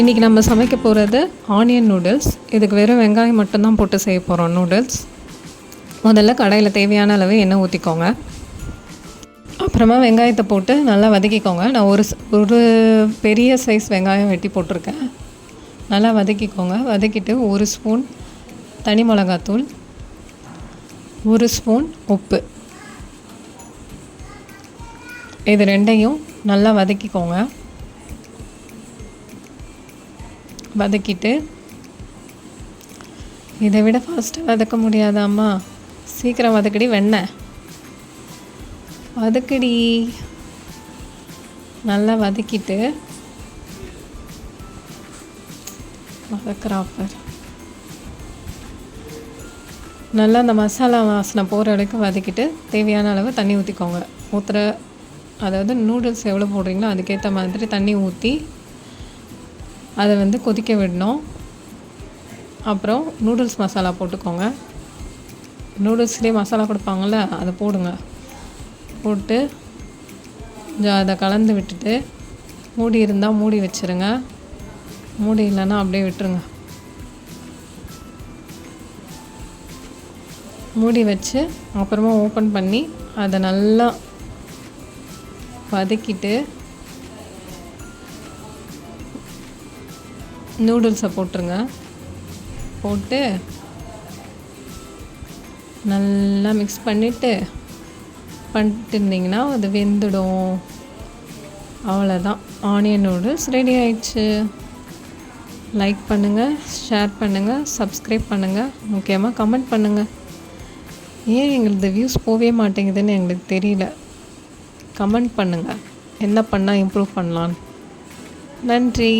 இன்றைக்கி நம்ம சமைக்க போகிறது ஆனியன் நூடுல்ஸ் இதுக்கு வெறும் வெங்காயம் மட்டும்தான் போட்டு செய்ய போகிறோம் நூடுல்ஸ் முதல்ல கடையில் தேவையான அளவு எண்ணெய் ஊற்றிக்கோங்க அப்புறமா வெங்காயத்தை போட்டு நல்லா வதக்கிக்கோங்க. நான் ஒரு ஒரு பெரிய சைஸ் வெங்காயம் வெட்டி போட்டிருக்கேன். நல்லா வதக்கிக்கோங்க. வதக்கிட்டு ஒரு ஸ்பூன் தனி மிளகாத்தூள் ஒரு ஸ்பூன் உப்பு. இது ரெண்டையும் நல்லா வதக்கிக்கோங்க. வதக்கிட்டு. இதை விட ஃபாஸ்ட்டாக வதக்க முடியாதாம்மா சீக்கிரம் வதக்கடி வெண்ணெய் வதக்கடி. நல்லா வதக்கிட்டு. வதக்குறாப்பர் நல்லா அந்த மசாலா வாசனை போகிற அளவுக்கு வதக்கிட்டு தேவையான அளவு தண்ணி ஊற்றிக்கோங்க ஊற்றுற அதாவது நூடுல்ஸ் எவ்வளோ போடுறீங்களோ அதுக்கேற்ற மாதிரி தண்ணி ஊற்றி அதை வந்து கொதிக்க விடணும். அப்புறம் நூடுல்ஸ் மசாலா போட்டுக்கோங்க. நூடுல்ஸ்லேயே மசாலா கொடுப்பாங்கள்ல அதை போடுங்க. போட்டு கொஞ்சம் அதை கலந்து விட்டுட்டு மூடி இருந்தால் மூடி வச்சுருங்க. மூடி இல்லைன்னா அப்படியே விட்டுருங்க. மூடி வச்சு அப்புறமா ஓப்பன் பண்ணி அதை நல்லா வதக்கிட்டு நூடுல்ஸை போட்டுருங்க. போட்டு நல்லா மிக்ஸ் பண்ணிவிட்டு பண்ணிட்டு இருந்தீங்கன்னா அது வெந்துடும். அவ்வளோதான் ஆனியன் நூடுல்ஸ் ரெடி ஆயிடுச்சு. லைக் பண்ணுங்கள் ஷேர் பண்ணுங்கள் சப்ஸ்கிரைப் பண்ணுங்கள் முக்கியமாக கமெண்ட் பண்ணுங்கள் ஏன் எங்களது வியூஸ் போகவே மாட்டேங்குதுன்னு எங்களுக்கு தெரியல. கமெண்ட் பண்ணுங்கள் என்ன பண்ணால் இம்ப்ரூவ் பண்ணலான்னு நன்றி.